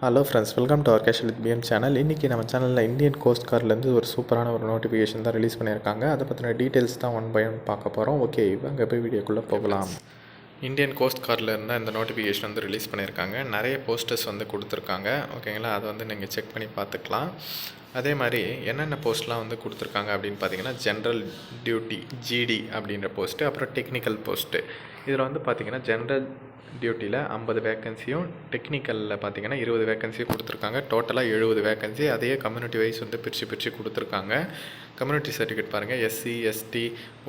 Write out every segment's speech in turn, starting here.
Hello friends welcome to our casual with PM channel இன்றைக்கி நம்ம சேனலில் இந்தியன் கோஸ்ட் கார்ட்லேருந்து ஒரு சூப்பரான ஒரு நோட்டிஃபிகேஷன் தான் ரிலீஸ் பண்ணியிருக்காங்க. அதை பற்றின டீட்டெயில்ஸ் தான் ஒன் பை ஒன் பார்க்க போகிறோம் ஓகே இவங்க போய் வீடியோக்குள்ளே போகலாம். இந்தியன் கோஸ்ட் கார்டில் இருந்தால் இந்த நோட்டிஃபிகேஷன் வந்து ரிலீஸ் பண்ணியிருக்காங்க. நிறைய போஸ்டர்ஸ் வந்து கொடுத்துருக்காங்க. ஓகேங்களா அதை வந்து நீங்கள் செக் பண்ணி பார்த்துக்கலாம். அதே மாதிரி என்னென்ன போஸ்ட்லாம் வந்து கொடுத்துருக்காங்க அப்படின்னு பார்த்தீங்கன்னா ஜென்ரல் டியூட்டி ஜிடி அப்படின்ற போஸ்ட்டு அப்புறம் டெக்னிக்கல் போஸ்ட்டு இதில் வந்து பார்த்தீங்கன்னா ஜென்ரல் டியூட்டியில் ஐம்பது வேக்கன்சியும் டெக்னிக்கலில் பார்த்தீங்கன்னா இருபது வேக்கன்சியும் கொடுத்துருக்காங்க. டோட்டலாக எழுபது வேக்கன்சி அதையே கம்யூனிட்டி வைஸ் வந்து பிரித்து பிரித்து கொடுத்துருக்காங்க. கம்யூனிட்டி சர்டிஃபிகேட் பாருங்கள் SC ST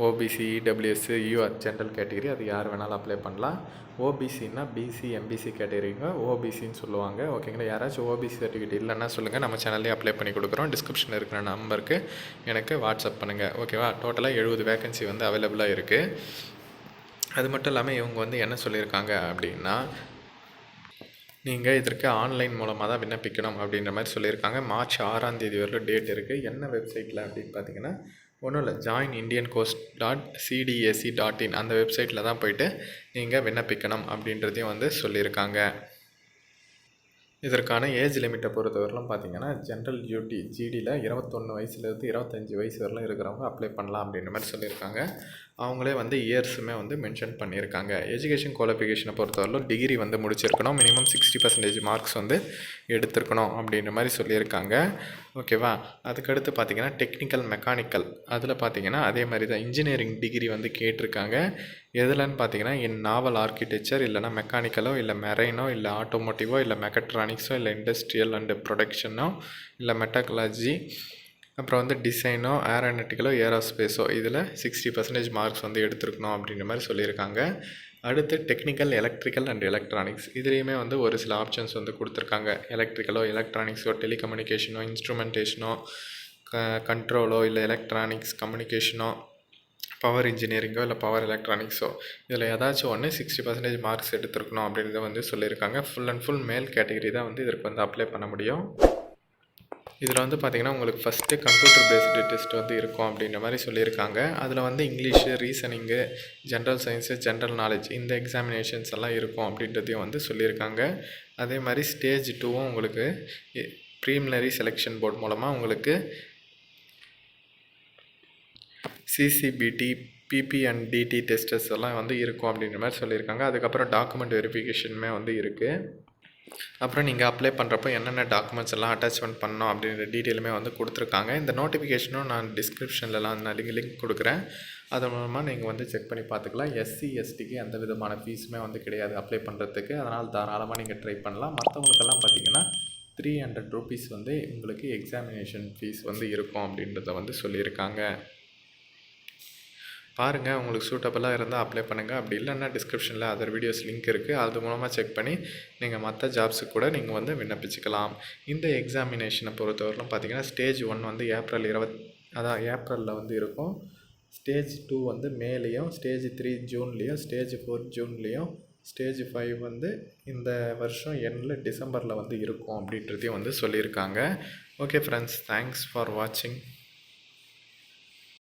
OBC EWS UR general category அது யார் வேணாலும் அப்ளை பண்ணலாம். ஓபிசின்னா பிசி எம்பிசி கேட்டகரிங்க ஓபிசின்னு சொல்லுவாங்க. ஓகேங்களா யாராச்சும் ஓபிசி சர்டிஃபிகேட் இல்லைன்னா சொல்லுங்கள் நம்ம சேனல்லே அப்ளை பண்ணி கொடுக்குறோம். டிஸ்கிரிப்ஷனில் இருக்கிற நம்பருக்கு எனக்கு வாட்ஸ்அப் பண்ணுங்கள் ஓகேவா டோட்டலாக எழுபது வேக்கன்சி வந்து அவைலபிளாக இருக்குது அது மட்டும் இல்லாமல் இவங்க வந்து என்ன சொல்லியிருக்காங்க அப்படின்னா நீங்கள் இதற்கு ஆன்லைன் மூலமாக தான் விண்ணப்பிக்கணும் அப்படின்ற மாதிரி சொல்லியிருக்காங்க. மார்ச் ஆறாம் தேதி வரைக்கும் டேட் இருக்குது என்ன வெப்சைட்டில் அப்படின்னு பார்த்தீங்கன்னா ஒன்றும் இல்லை. Join Indian coast dot CDSC dot in அந்த வெப்சைட்டில் தான் போயிட்டு நீங்கள் விண்ணப்பிக்கணும் அப்படின்றதையும் வந்து சொல்லியிருக்காங்க. இதற்கான ஏஜ் லிமிட்டை பொறுத்தவரைலாம் பார்த்தீங்கன்னா ஜென்ரல் டியூட்டி ஜிடியில் இருபத்தொன்று வயசுலேருந்து இருபத்தஞ்சி வயசு வரலாம் இருக்கிறவங்க அப்ளை பண்ணலாம் அப்படின்ற மாதிரி சொல்லியிருக்காங்க. அவங்களே வந்து இயர்ஸுமே வந்து மென்ஷன் பண்ணியிருக்காங்க. எஜுகேஷன் குவாலிஃபிகேஷனை பொறுத்தவரையிலும் டிகிரி வந்து முடிச்சிருக்கணும். மினிமம் சிக்ஸ்டி பர்சன்டேஜ் மார்க்ஸ் வந்து எடுத்திருக்கணும் அப்படின்ற மாதிரி சொல்லியிருக்காங்க. ஓகேவா அதுக்கடுத்து பார்த்தீங்கன்னா டெக்னிக்கல் மெக்கானிக்கல் அதில் பார்த்தீங்கன்னா அதே மாதிரி தான் இன்ஜினியரிங் டிகிரி வந்து கேட்டிருக்காங்க. எதுலன்னு பார்த்தீங்கன்னா என் நாவல் ஆர்கிடெக்சர் இல்லைனா மெக்கானிக்கலோ இல்லை மெரைனோ இல்லை ஆட்டோமோட்டிவோ இல்லை மெக்கட்ரானிக்ஸோ இல்லை இண்டஸ்ட்ரியல் அண்டு ப்ரொடக்ஷனோ இல்லை மெட்டகலாஜி அப்புறம் வந்து டிசைனோ ஏரோனட்டிக்கலோ ஏரோஸ்பேஸோ இதில் சிக்ஸ்டி பர்சன்டேஜ் மார்க்ஸ் வந்து எடுத்துருக்கணும் அப்படின்ற மாதிரி சொல்லியிருக்காங்க. அடுத்து டெக்னிக்கல் எலக்ட்ரிக்கல் அண்ட் எலக்ட்ரானிக்ஸ் இதுலேயுமே வந்து ஒரு சில ஆப்ஷன்ஸ் வந்து கொடுத்துருக்காங்க. எலக்ட்ரிக்கலோ எலக்ட்ரானிக்ஸோ டெலிகம்யூனிகேஷனோ இன்ஸ்ட்ருமெண்டேஷனோ க கண்ட்ரோலோ இல்லை எலக்ட்ரானிக்ஸ் கம்யூனிகேஷனோ பவர் இன்ஜினியரிங்கோ இல்லை பவர் எலக்ட்ரானிக்ஸோ இதில் ஏதாச்சும் ஒன்று சிக்ஸ்டி பர்சன்டேஜ் மார்க்ஸ் எடுத்துருக்கணும் அப்படின்றத வந்து சொல்லியிருக்காங்க. Full and full male category தான் வந்து இதற்கு வந்து அப்ளை பண்ண முடியும். இதில் வந்து பார்த்திங்கன்னா உங்களுக்கு ஃபஸ்ட்டு கம்ப்யூட்டர் பேஸ்டு டெஸ்ட் வந்து இருக்கும் அப்படின்ற மாதிரி சொல்லியிருக்காங்க. அதில் வந்து English reasoning general science general knowledge இந்த எக்ஸாமினேஷன்ஸ் எல்லாம் இருக்கும் அப்படின்றதையும் வந்து சொல்லியிருக்காங்க. அதே மாதிரி ஸ்டேஜ் டூவும் உங்களுக்கு ப்ரீமினரி செலெக்ஷன் போர்ட் மூலமாக உங்களுக்கு CCPT PP and DD testers எல்லாம் வந்து இருக்கும் அப்படின்ற மாதிரி சொல்லியிருக்காங்க. அதுக்கப்புறம் டாக்குமெண்ட் வெரிஃபிகேஷனுமே வந்து இருக்குது அப்புறம் நீங்கள் அப்ளை பண்ணுறப்போ என்னென்ன டாக்குமெண்ட்ஸ் எல்லாம் அட்டாச்மெண்ட் பண்ணோம் அப்படின்ற டீட்டெயிலுமே வந்து கொடுத்துருக்காங்க. இந்த நோட்டிஃபிகேஷனும் நான் டிஸ்கிரிப்ஷன்லலாம் நான் லிங்க் லிங்க் கொடுக்குறேன். அது மூலமாக நீங்கள் வந்து செக் பண்ணி பார்த்துக்கலாம். எஸ்சி எஸ்டிக்கு எந்த விதமான ஃபீஸுமே வந்து கிடையாது அப்ளை பண்ணுறதுக்கு அதனால் தாராளமாக நீங்கள் ட்ரை பண்ணலாம். மற்றவங்களுக்கெல்லாம் பார்த்தீங்கன்னா த்ரீ ஹண்ட்ரட் ருபீஸ் வந்து உங்களுக்கு எக்ஸாமினேஷன் ஃபீஸ் வந்து இருக்கும் அப்படின்றத வந்து சொல்லியிருக்காங்க. பாருங்கள் உங்களுக்கு சூட்டபுளாக இருந்தால் அப்ளை பண்ணுங்கள் அப்படி இல்லைன்னா டிஸ்கிரிப்ஷனில் அதர் வீடியோஸ் லிங்க் இருக்குது அது மூலமாக செக் பண்ணி நீங்கள் மற்ற ஜாப்ஸுக்கு கூட நீங்கள் வந்து விண்ணப்பிச்சுக்கலாம். இந்த எக்ஸாமினேஷனை பொறுத்தவரையிலும் பார்த்தீங்கன்னா ஸ்டேஜ் ஒன் வந்து ஏப்ரல் இருபத் அதான் ஏப்ரலில் வந்து இருக்கும். ஸ்டேஜ் டூ வந்து மேலேயும் ஸ்டேஜ் த்ரீ ஜூன்லேயும் ஸ்டேஜ் ஃபோர் ஜூன்லேயும் ஸ்டேஜ் ஃபைவ் வந்து இந்த வருஷம் எண்டில் டிசம்பரில் வந்து இருக்கும் அப்படின்றதையும் வந்து சொல்லியிருக்காங்க. ஓகே ஃப்ரெண்ட்ஸ் தேங்க்ஸ் ஃபார் வாட்சிங்